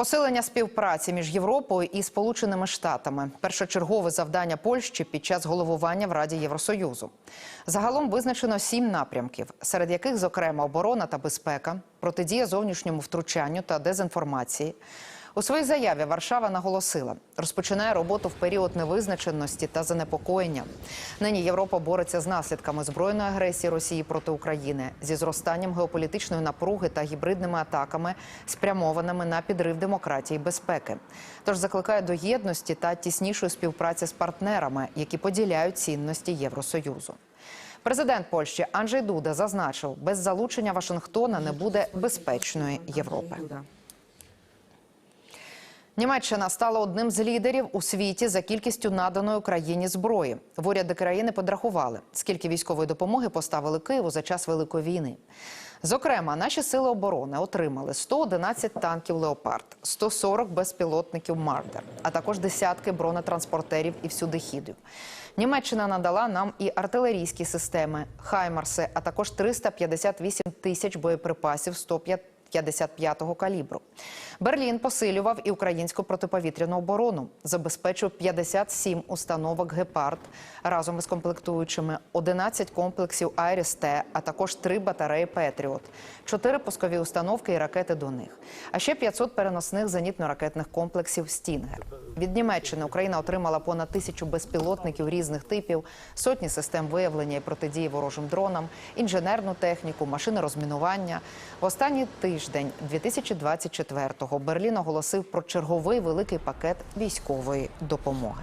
Посилення співпраці між Європою і Сполученими Штатами першочергове завдання Польщі під час головування в Раді Євросоюзу. Загалом визначено сім напрямків, серед яких, зокрема, оборона та безпека, протидія зовнішньому втручанню та дезінформації. У своїй заяві Варшава наголосила, розпочинає роботу в період невизначеності та занепокоєння. Нині Європа бореться з наслідками збройної агресії Росії проти України зі зростанням геополітичної напруги та гібридними атаками, спрямованими на підрив демократії і безпеки. Тож закликає до єдності та тіснішої співпраці з партнерами, які поділяють цінності Євросоюзу. Президент Польщі Анджей Дуда зазначив, без залучення Вашингтона не буде безпечної Європи. Німеччина стала одним з лідерів у світі за кількістю наданої Україні зброї. В уряди країни подрахували, скільки військової допомоги поставили Києву за час Великої війни. Зокрема, наші сили оборони отримали 111 танків Леопард, 140 безпілотників Мардер, а також десятки бронетранспортерів і всюдихідів. Німеччина надала нам і артилерійські системи Хаймарси, а також 358 тисяч боєприпасів 105 55-го калібру. Берлін посилював і українську протиповітряну оборону, забезпечив 57 установок «Гепард» разом із комплектуючими, 11 комплексів «Айріс-Т», а також 3 батареї «Петріот», 4 пускові установки і ракети до них, а ще 500 переносних зенітно-ракетних комплексів «Стінгер». Від Німеччини Україна отримала понад тисячу безпілотників різних типів, сотні систем виявлення і протидії ворожим дронам, інженерну техніку, машини розмінування. В останній тиждень 2024-го Берлін оголосив про черговий великий пакет військової допомоги.